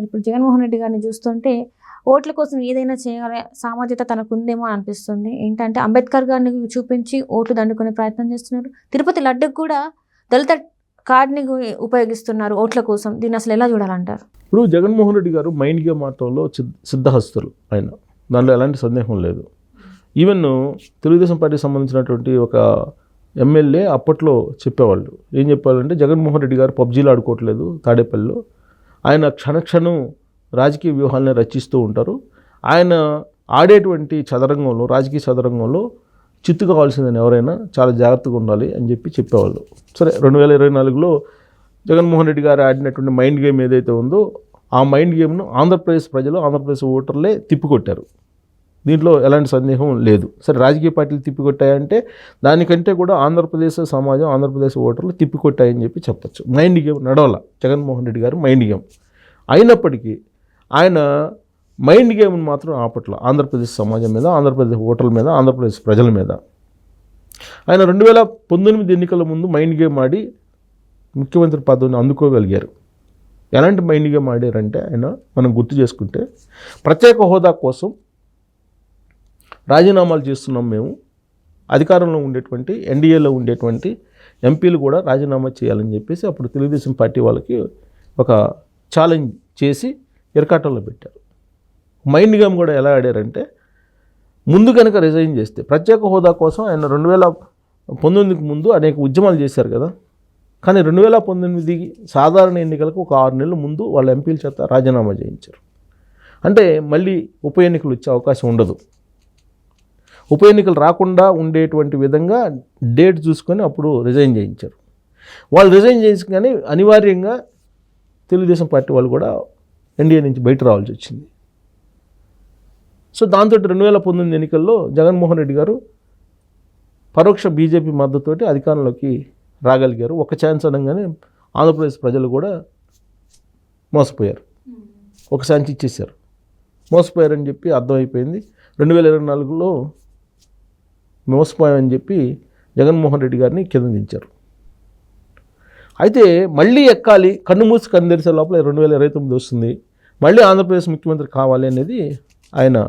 సరే ఇప్పుడు జగన్మోహన్ రెడ్డి గారిని చూస్తుంటే ఓట్ల కోసం ఏదైనా చేయాలి సామాజికత తనకు ఉందేమో అనిపిస్తుంది. ఏంటంటే అంబేద్కర్ గారిని చూపించి ఓట్లు దండుకునే ప్రయత్నం చేస్తున్నారు. తిరుపతి లడ్డుకు కూడా దళిత కార్డ్ని ఉపయోగిస్తున్నారు ఓట్ల కోసం. దీన్ని అసలు ఎలా చూడాలంటారు? ఇప్పుడు జగన్మోహన్ రెడ్డి గారు మైండ్ గేమ్ ఆటంలో సిద్ధహస్తులు ఆయన. దానిలో ఎలాంటి సందేహం లేదు. ఈవెన్ తెలుగుదేశం పార్టీకి సంబంధించినటువంటి ఒక ఎమ్మెల్యే అప్పట్లో చెప్పేవాళ్ళు. ఏం చెప్పాలంటే జగన్మోహన్ రెడ్డి గారు పబ్జీలు ఆడుకోవట్లేదు తాడేపల్లిలో. ఆయన క్షణక్షణం రాజకీయ వ్యూహాలను రచిస్తూ ఉంటారు. ఆయన ఆడేటువంటి చదరంగంలో రాజకీయ చదరంగంలో చిత్తు కావాల్సిందని ఎవరైనా చాలా జాగ్రత్తగా ఉండాలి అని చెప్పి చెప్పేవాళ్ళు. సరే రెండు వేల ఇరవై నాలుగులో జగన్మోహన్ రెడ్డి గారు ఆడినటువంటి మైండ్ గేమ్ ఏదైతే ఉందో ఆ మైండ్ గేమ్ను ఆంధ్రప్రదేశ్ ప్రజలు ఆంధ్రప్రదేశ్ ఓటర్లే తిప్పికొట్టారు. దీంట్లో ఎలాంటి సందేహం లేదు. సరే రాజకీయ పార్టీలు తిప్పికొట్టాయంటే దానికంటే కూడా ఆంధ్రప్రదేశ్ సమాజం ఆంధ్రప్రదేశ్ ఓటర్లు తిప్పికొట్టాయని చెప్పి చెప్పచ్చు. మైండ్ గేమ్ నడవల. జగన్మోహన్ రెడ్డి గారు మైండ్ గేమ్ అయినప్పటికీ ఆయన మైండ్ గేమ్ని మాత్రం ఆపట్ల. ఆంధ్రప్రదేశ్ సమాజం మీద ఆంధ్రప్రదేశ్ ఓటర్ల మీద ఆంధ్రప్రదేశ్ ప్రజల మీద. ఆయన రెండు వేల పంతొమ్మిది ఎన్నికల ముందు మైండ్ గేమ్ ఆడి ముఖ్యమంత్రి పదవిని అందుకోగలిగారు. ఎలాంటి మైండ్ గేమ్ ఆడారంటే ఆయన మనం గుర్తు చేసుకుంటే ప్రత్యేక హోదా కోసం రాజీనామాలు చేస్తున్నాం మేము. అధికారంలో ఉండేటువంటి ఎన్డీఏలో ఉండేటువంటి ఎంపీలు కూడా రాజీనామా చేయాలని చెప్పేసి అప్పుడు తెలుగుదేశం పార్టీ వాళ్ళకి ఒక ఛాలెంజ్ చేసి ఇరకాటంలో పెట్టారు. మైండ్ గేమ్ కూడా ఎలా ఆడారంటే ముందు కనుక రిజైన్ చేస్తే ప్రత్యేక హోదా కోసం ఆయన రెండు వేల పంతొమ్మిదికి ముందు అనేక ఉద్యమాలు చేశారు కదా. కానీ రెండు వేల పంతొమ్మిది సాధారణ ఎన్నికలకు ఒక ఆరు నెలల ముందు వాళ్ళ ఎంపీల చేత రాజీనామా చేయించారు. అంటే మళ్ళీ ఉప ఎన్నికలు వచ్చే అవకాశం ఉండదు. ఉప ఎన్నికలు రాకుండా ఉండేటువంటి విధంగా డేట్ చూసుకొని అప్పుడు రిజైన్ చేయించారు. వాళ్ళు రిజైన్ చేయించగానే అనివార్యంగా తెలుగుదేశం పార్టీ వాళ్ళు కూడా ఎన్డీఏ నుంచి బయట రావాల్సి వచ్చింది. సో దాంతో రెండు వేల పంతొమ్మిది ఎన్నికల్లో జగన్మోహన్ రెడ్డి గారు పరోక్ష బీజేపీ మద్దతుతోటి అధికారంలోకి రాగలిగారు. ఒక ఛాన్స్ అనగానే ఆంధ్రప్రదేశ్ ప్రజలు కూడా మోసపోయారు. ఒక ఛాన్స్ ఇచ్చేశారు. మోసపోయారని చెప్పి అర్థమైపోయింది. రెండు వేల ఇరవై నాలుగులో మోసపోయామని చెప్పి జగన్మోహన్ రెడ్డి గారిని కింద దించారు అయితే మళ్ళీ ఎక్కాలి కన్ను మూసి కన్ను లోపల రెండు వేల ఇరవై తొమ్మిది వస్తుంది మళ్ళీ ఆంధ్రప్రదేశ్ ముఖ్యమంత్రి కావాలి అనేది ఆయన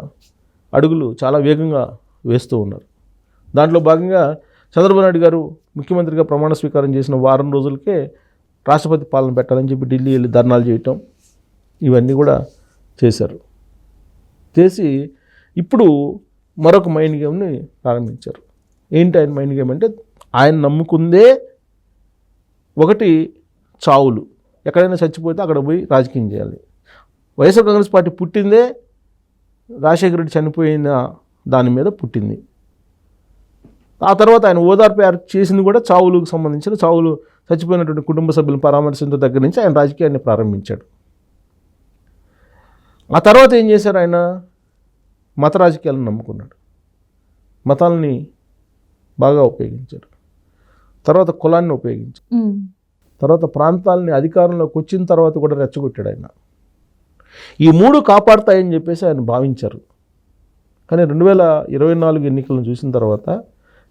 అడుగులు చాలా వేగంగా వేస్తూ ఉన్నారు. దాంట్లో భాగంగా చంద్రబాబు నాయుడు గారు ముఖ్యమంత్రిగా ప్రమాణ స్వీకారం చేసిన వారం రోజులకే రాష్ట్రపతి పాలన పెట్టాలని చెప్పి ఢిల్లీ వెళ్ళి ధర్నాలు చేయటం ఇవన్నీ కూడా చేశారు. చేసి ఇప్పుడు మరొక మైండ్ గేమ్ని ప్రారంభించారు. ఏంటి ఆయన మైండ్ గేమ్ అంటే ఆయన నమ్ముకుందే ఒకటి చావులు. ఎక్కడైనా చచ్చిపోతే అక్కడ పోయి రాజకీయం చేయాలి. వైఎస్ఆర్ కాంగ్రెస్ పార్టీ పుట్టిందే రాజశేఖర రెడ్డి చనిపోయిన దాని మీద పుట్టింది. ఆ తర్వాత ఆయన ఓదార్పు చేసింది కూడా చావులకు సంబంధించిన చావులు చచ్చిపోయినటువంటి కుటుంబ సభ్యులను పరామర్శించడం దగ్గర నుంచి ఆయన రాజకీయాన్ని ప్రారంభించాడు. ఆ తర్వాత ఏం చేశారు ఆయన? మత రాజకీయాలను నమ్ముకున్నాడు. మతాలని బాగా ఉపయోగించారు తర్వాత కులాన్ని ఉపయోగించారు ఉమ్. తర్వాత ప్రాంతాలని అధికారంలోకి వచ్చిన తర్వాత కూడా రెచ్చగొట్టాడు ఆయన. ఈ మూడు కాపాడుతాయని చెప్పేసి ఆయన భావించారు. కానీ రెండు వేల ఇరవై నాలుగు ఎన్నికలను చూసిన తర్వాత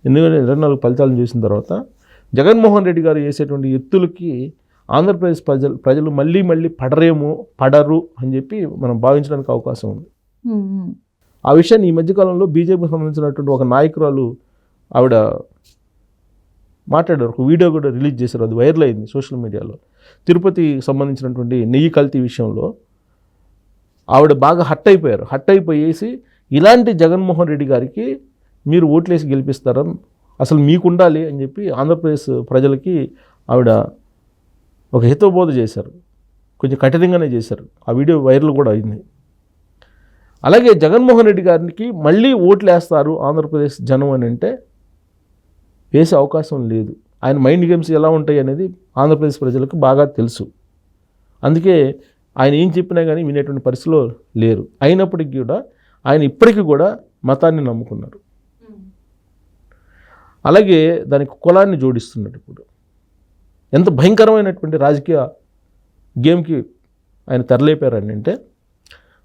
రెండు వేల ఇరవై నాలుగు ఫలితాలను చూసిన తర్వాత జగన్మోహన్ రెడ్డి గారు చేసేటువంటి ఎత్తులకి ఆంధ్రప్రదేశ్ ప్రజలు ప్రజలు మళ్ళీ మళ్ళీ పడరేమో పడరు అని చెప్పి మనం భావించడానికి అవకాశం ఉంది. ఆ విషయాన్ని ఈ మధ్యకాలంలో బీజేపీకి సంబంధించినటువంటి ఒక నాయకురాలు ఆవిడ మాట్లాడారు. ఒక వీడియో కూడా రిలీజ్ చేశారు. అది వైరల్ అయింది సోషల్ మీడియాలో. తిరుపతికి సంబంధించినటువంటి నెయ్యి కల్తీ విషయంలో ఆవిడ బాగా హట్ అయిపోయారు. హట్ అయిపోయేసి ఇలాంటి జగన్మోహన్ రెడ్డి గారికి మీరు ఓట్లేసి గెలిపిస్తారా? అసలు మీకు ఉండాలి అని చెప్పి ఆంధ్రప్రదేశ్ ప్రజలకి ఆవిడ ఒక హితబోధ చేశారు. కొంచెం కఠినంగానే చేశారు. ఆ వీడియో వైరల్ కూడా అయింది. అలాగే జగన్మోహన్ రెడ్డి గారికి మళ్ళీ ఓట్లు వేస్తారు ఆంధ్రప్రదేశ్ జనం అని అంటే వేసే అవకాశం లేదు. ఆయన మైండ్ గేమ్స్ ఎలా ఉంటాయి అనేది ఆంధ్రప్రదేశ్ ప్రజలకు బాగా తెలుసు. అందుకే ఆయన ఏం చెప్పినా కానీ వినేటువంటి పరిస్థితిలో లేరు. అయినప్పటికీ కూడా ఆయన ఇప్పటికీ కూడా మతాన్ని నమ్ముకున్నారు. అలాగే దానికి కులాన్ని జోడిస్తున్నాడు ఇప్పుడు. ఎంత భయంకరమైనటువంటి రాజకీయ గేమ్కి ఆయన తెరలేపారని అంటే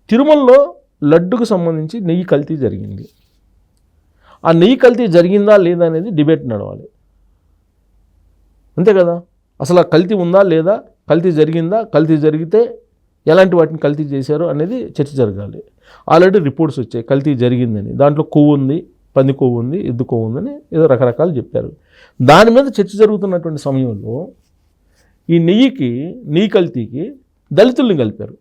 తిరుమలలో లడ్డుకు సంబంధించి నెయ్యి కల్తీ జరిగింది. ఆ నెయ్యి కల్తీ జరిగిందా లేదా అనేది డిబేట్ నడవాలి. అంతే కదా? అసలు ఆ కల్తీ ఉందా లేదా? కల్తీ జరిగిందా? కల్తీ జరిగితే ఎలాంటి వాటిని కల్తీ చేశారు అనేది చర్చ జరగాలి. ఆల్రెడీ రిపోర్ట్స్ వచ్చాయి కల్తీ జరిగిందని. దాంట్లో కొవ్వు ఉంది పంది కొవ్వు ఉంది ఎద్దు కొవ్వు ఉందని ఏదో రకరకాలు చెప్పారు. దాని మీద చర్చ జరుగుతున్నటువంటి సమయంలో ఈ నెయ్యికి నెయ్యి కల్తీకి దళితుల్ని కలిపారు.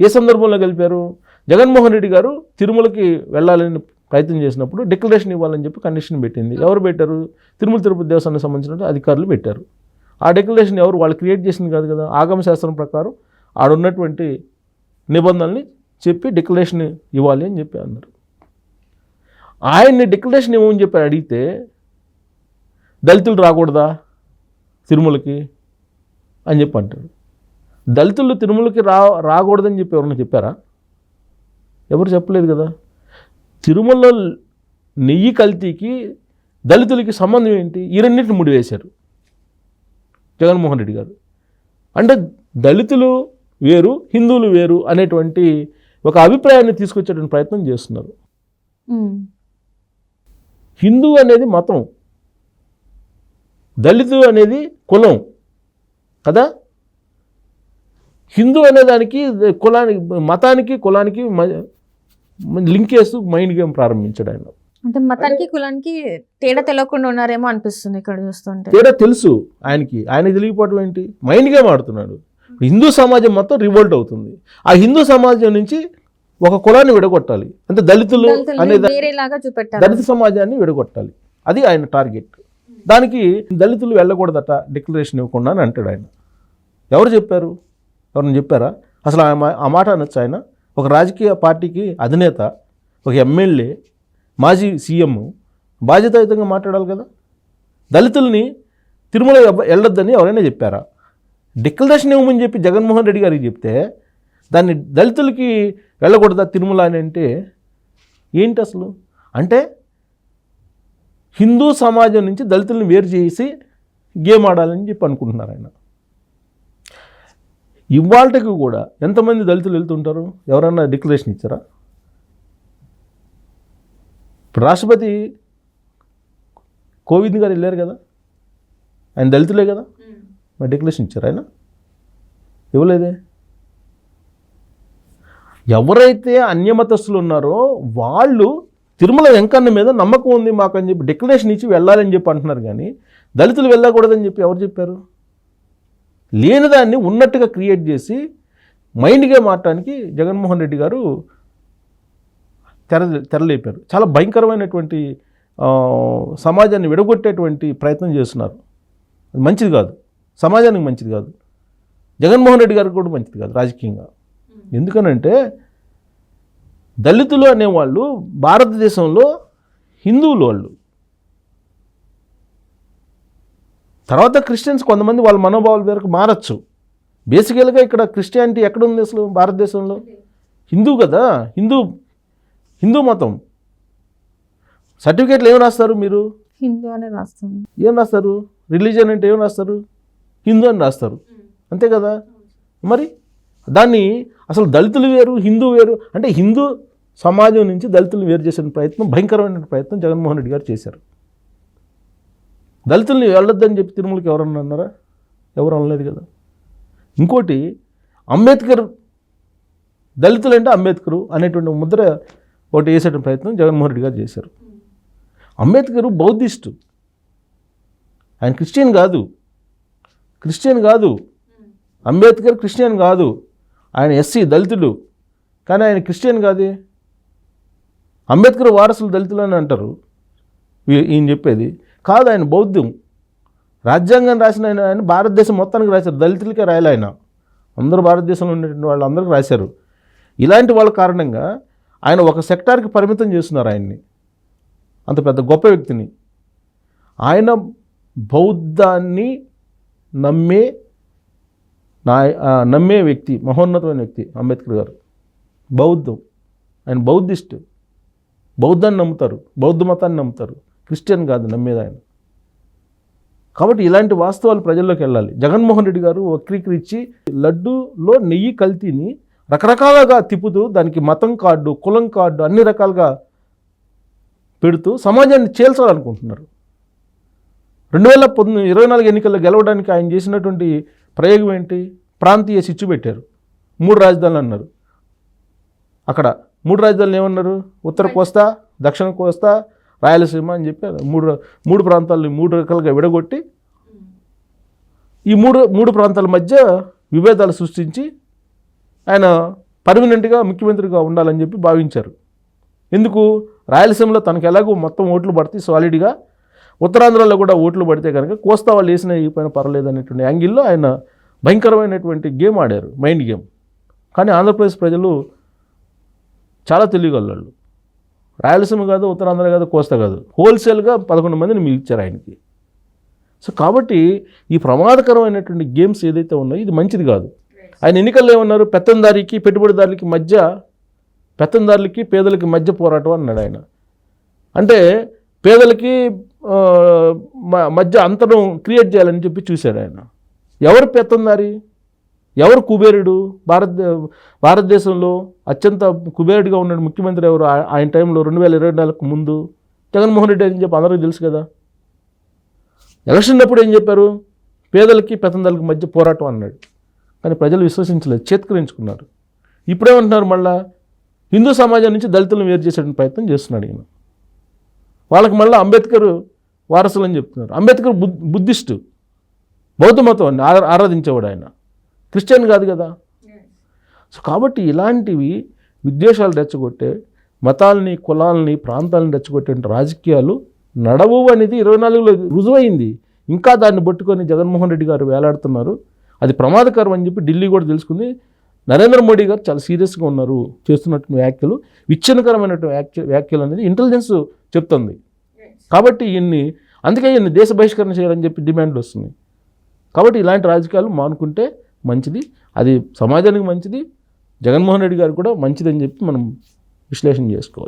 ఏ సందర్భంలో కలిపారు జగన్మోహన్ రెడ్డి గారు తిరుమలకి వెళ్ళాలని ప్రయత్నం చేసినప్పుడు డిక్లరేషన్ ఇవ్వాలని చెప్పి కండిషన్ పెట్టింది. ఎవరు పెట్టారు? తిరుమల తిరుపతి దేవస్థానానికి సంబంధించిన అధికారులు పెట్టారు. ఆ డిక్లరేషన్ ఎవరు? వాళ్ళు క్రియేట్ చేసింది కాదు కదా. ఆగమ శాస్త్రం ప్రకారం ఆడున్నటువంటి నిబంధనల్ని చెప్పి డిక్లరేషన్ ఇవ్వాలి అని చెప్పి అన్నారు. ఆయన్ని డిక్లరేషన్ ఇవ్వమని చెప్పి అడిగితే దళితులు రాకూడదా తిరుమలకి అని చెప్పి అంటారు. దళితులు తిరుమలకి రా రాకూడదని చెప్పి ఎవరన్నా చెప్పారా? ఎవరు చెప్పలేదు కదా? తిరుమలలో నెయ్యి కల్తీకి దళితులకి సంబంధం ఏంటి? ఈ రెండింటిని ముడివేశారు జగన్మోహన్ రెడ్డి గారు. అంటే దళితులు వేరు హిందువులు వేరు అనేటువంటి ఒక అభిప్రాయాన్ని తీసుకొచ్చేటువంటి ప్రయత్నం చేస్తున్నారు. హిందూ అనేది మతం. దళితు అనేది కులం. కదా? హిందూ అనే దానికి కులానికి మతానికి కులానికి లింక్ చేస్తూ మైండ్ గేమ్ ప్రారంభించాడు ఆయన. అంటే మతానికి కులానికి తేడా తెలియకుండా ఉన్నారేమో అనిపిస్తుంది ఇక్కడ చూస్తుంటే. తేడా తెలుసు ఆయనకి. ఆయనకి తెలియకపోవడం ఏంటి? మైండ్ గేమ్ ఆడుతున్నాడు. హిందూ సమాజం మొత్తం రివోల్ట్ అవుతుంది. ఆ హిందూ సమాజం నుంచి ఒక కులాన్ని విడగొట్టాలి. అంటే దళితులు అనే దళిత సమాజాన్ని విడగొట్టాలి. అది ఆయన టార్గెట్. దానికి దళితులు వెళ్ళకూడదట డిక్లరేషన్ ఇవ్వకుండా అని అంటాడు ఆయన. ఎవరు చెప్పారు? ఎవరిని చెప్పారా? అసలు ఆ మా- ఆ మాట అనొచ్చు ఆయన? ఒక రాజకీయ పార్టీకి అధినేత ఒక ఎమ్మెల్యే మాజీ సీఎం బాధ్యతాయుతంగా మాట్లాడాలి కదా? దళితుల్ని తిరుమల వెళ్ళొద్దని ఎవరైనా చెప్పారా? డిక్లరేషన్ ఇవ్వమని చెప్పి జగన్మోహన్ రెడ్డి గారికి చెప్తే దాన్ని దళితులకి వెళ్ళకూడదా తిరుమల అని అంటే ఏంటి అసలు? అంటే హిందూ సమాజం నుంచి దళితుల్ని వేరు చేసి గేమ్ ఆడాలని చెప్పి అనుకుంటున్నారు ఆయన. ఇవాళకి కూడా ఎంతమంది దళితులు వెళ్తుంటారు? ఎవరన్నా డిక్లరేషన్ ఇచ్చారా? ఇప్పుడు రాష్ట్రపతి కోవింద్ గారు వెళ్ళారు కదా? ఆయన దళితులే కదా? మరి డిక్లరేషన్ ఇచ్చారు ఆయన? ఇవ్వలేదే? ఎవరైతే అన్యమతస్తులు ఉన్నారో వాళ్ళు తిరుమల వెంకన్న మీద నమ్మకం ఉంది మాకు అని చెప్పి డిక్లరేషన్ ఇచ్చి వెళ్ళాలని చెప్పి అంటున్నారు కానీ దళితులు వెళ్ళకూడదని చెప్పి ఎవరు చెప్పారు? లేని దాన్ని ఉన్నట్టుగా క్రియేట్ చేసి మైండ్గా మారటానికి జగన్మోహన్ రెడ్డి గారు తెర తెరలేపారు. చాలా భయంకరమైనటువంటి సమాజాన్ని విడగొట్టేటువంటి ప్రయత్నం చేస్తున్నారు. అది మంచిది కాదు. సమాజానికి మంచిది కాదు. జగన్మోహన్ రెడ్డి గారికి కూడా మంచిది కాదు రాజకీయంగా. ఎందుకనంటే దళితులు అనేవాళ్ళు భారతదేశంలో హిందువులు వాళ్ళు. తర్వాత క్రిస్టియన్స్ కొంతమంది వాళ్ళ మనోభావాల మేరకు మారచ్చు. బేసికల్గా ఇక్కడ క్రిస్టియానిటీ ఎక్కడ ఉంది అసలు భారతదేశంలో? హిందూ కదా? హిందూ హిందూ మతం. సర్టిఫికేట్లు ఏం రాస్తారు మీరు? హిందూ అనే రాస్తుంది ఏం రాస్తారు? రిలీజియన్ అంటే ఏం రాస్తారు? హిందూ అని రాస్తారు. అంతే కదా? మరి దాన్ని అసలు దళితులు వేరు హిందూ వేరు అంటే హిందూ సమాజం నుంచి దళితులు వేరు చేసే ప్రయత్నం భయంకరమైన ప్రయత్నం జగన్మోహన్ రెడ్డి గారు చేశారు. దళితుల్ని వెళ్ళొద్దని చెప్పి తిరుమలకి ఎవరన్నా అన్నారా? ఎవరు అనలేదు కదా. ఇంకోటి అంబేద్కర్ దళితులు అంటే అంబేద్కరు అనేటువంటి ముద్ర ఒకటి వేసేట ప్రయత్నం జగన్మోహన్ రెడ్డి గారు చేశారు. అంబేద్కర్ బౌద్ధిస్టు. ఆయన క్రిస్టియన్ కాదు. క్రిస్టియన్ కాదు. అంబేద్కర్ క్రిస్టియన్ కాదు. ఆయన ఎస్సీ దళితుడు కానీ ఆయన క్రిస్టియన్ కాదే? అంబేద్కర్ వారసులు దళితులు అని అంటారు ఈయన చెప్పేది కాదు ఆయన బౌద్ధం. రాజ్యాంగం రాసిన ఆయన ఆయన భారతదేశం మొత్తానికి రాశారు. దళితులకే రాయాలి ఆయన. అందరూ భారతదేశంలో ఉన్నటువంటి వాళ్ళందరికీ రాశారు. ఇలాంటి వాళ్ళ కారణంగా ఆయన ఒక సెక్టార్కి పరిమితం చేస్తున్నారు ఆయన్ని. అంత పెద్ద గొప్ప వ్యక్తిని. ఆయన బౌద్ధాన్ని నమ్మే నా నమ్మే వ్యక్తి మహోన్నతమైన వ్యక్తి అంబేద్కర్ గారు. బౌద్ధం. ఆయన బౌద్ధిస్ట్. బౌద్ధాన్ని నమ్ముతారు. బౌద్ధ మతాన్ని నమ్ముతారు. క్రిస్టియన్ కాదు నమ్మేది ఆయన. కాబట్టి ఇలాంటి వాస్తవాలు ప్రజల్లోకి వెళ్ళాలి. జగన్మోహన్ రెడ్డి గారు వక్రీకరించి లడ్డూలో నెయ్యి కల్తీని రకరకాలుగా తిప్పుతూ దానికి మతం కార్డు కులం కార్డు అన్ని రకాలుగా పెడుతూ సమాజాన్ని చేల్చాలనుకుంటున్నారు. రెండు వేల పంతొమ్మిది ఇరవై నాలుగు ఎన్నికల్లో గెలవడానికి ఆయన చేసినటువంటి ప్రయోగం ఏంటి? ప్రాంతీయ చిచ్చు పెట్టారు. మూడు రాజధానులు అన్నారు. అక్కడ మూడు రాజధానులు ఏమన్నారు? ఉత్తర కోస్తా దక్షిణ కోస్తా రాయలసీమ అని చెప్పి మూడు మూడు ప్రాంతాలని మూడు రకాలుగా విడగొట్టి ఈ మూడు మూడు ప్రాంతాల మధ్య విభేదాలు సృష్టించి ఆయన పర్మనెంట్గా ముఖ్యమంత్రిగా ఉండాలని చెప్పి భావించారు. ఎందుకు? రాయలసీమలో తనకు ఎలాగో మొత్తం ఓట్లు పడితే సాలిడ్గా ఉత్తరాంధ్రలో కూడా ఓట్లు పడితే కనుక కోస్తా వాళ్ళు వేసిన పైన పర్లేదు అనేటువంటి యాంగిల్లో ఆయన భయంకరమైనటువంటి గేమ్ ఆడారు మైండ్ గేమ్. కానీ ఆంధ్రప్రదేశ్ ప్రజలు చాలా తెలియగలరు రాయలసీమ కాదు ఉత్తరాంధ్ర కాదు కోస్తా కాదు. హోల్సేల్గా పదకొండు మందిని మిగిల్చారు ఆయనకి. సో కాబట్టి ఈ ప్రమాదకరమైనటువంటి గేమ్స్ ఏదైతే ఉన్నాయో ఇది మంచిది కాదు. ఆయన ఎన్నికల్లో ఏమన్నారు? పెత్తందారికి పెట్టుబడిదారులకి మధ్య పెత్తందారులకి పేదలకి మధ్య పోరాటం అన్నాడు ఆయన. అంటే పేదలకి మధ్య అంతరం క్రియేట్ చేయాలని చెప్పి చూశాడు ఆయన. ఎవరు పెత్తందారి? ఎవరు కుబేరుడు? భారత భారతదేశంలో అత్యంత కుబేరుడిగా ఉన్న ముఖ్యమంత్రి ఎవరు? ఆ- ఆయన టైంలో రెండు వేల ఇరవై నాలుగు ముందు. జగన్మోహన్ రెడ్డి అని చెప్పి అందరికీ తెలుసు కదా. ఎలక్షన్ అప్పుడు ఏం చెప్పారు? పేదలకి పెతందలకి మధ్య పోరాటం అన్నాడు. కానీ ప్రజలు విశ్వసించలేదు చేత్కరించుకున్నారు. ఇప్పుడేమంటున్నారు మళ్ళా? హిందూ సమాజం నుంచి దళితులను వేరు చేసే ప్రయత్నం చేస్తున్నాడు ఈయన. వాళ్ళకి మళ్ళీ అంబేద్కర్ వారసులు అని చెప్తున్నారు. అంబేద్కర్ బుద్ బుద్ధిస్టు. బౌద్ధ మతం ఆరాధించేవాడు ఆయన. క్రిస్టియన్ కాదు కదా? సో కాబట్టి ఇలాంటివి విద్వేషాలు రెచ్చగొట్టే మతాలని కులాలని ప్రాంతాలను రెచ్చగొట్టే రాజకీయాలు నడవు అనేది ఇరవై నాలుగులో రుజువైంది. ఇంకా దాన్ని పట్టుకొని జగన్మోహన్ రెడ్డి గారు వేలాడుతున్నారు. అది ప్రమాదకరం అని చెప్పి ఢిల్లీ కూడా తెలుసుకుంది. నరేంద్ర మోడీ గారు చాలా సీరియస్గా ఉన్నారు చేస్తున్నటువంటి వ్యాఖ్యలు. విచ్ఛిన్నకరమైనటువంటి వ్యాఖ్య వ్యాఖ్యలు అనేది ఇంటెలిజెన్స్ చెప్తుంది. కాబట్టి ఈయన్ని అందుకే ఈయన్ని దేశ బహిష్కరణ చేయాలని చెప్పి డిమాండ్లు వస్తున్నాయి. కాబట్టి ఇలాంటి రాజకీయాలు మానుకుంటే మంచిది. అది సమాజానికి మంచిది. జగన్మోహన్ రెడ్డి గారు కూడా మంచిదని చెప్పి మనం విశ్లేషణ చేసుకోవాలి.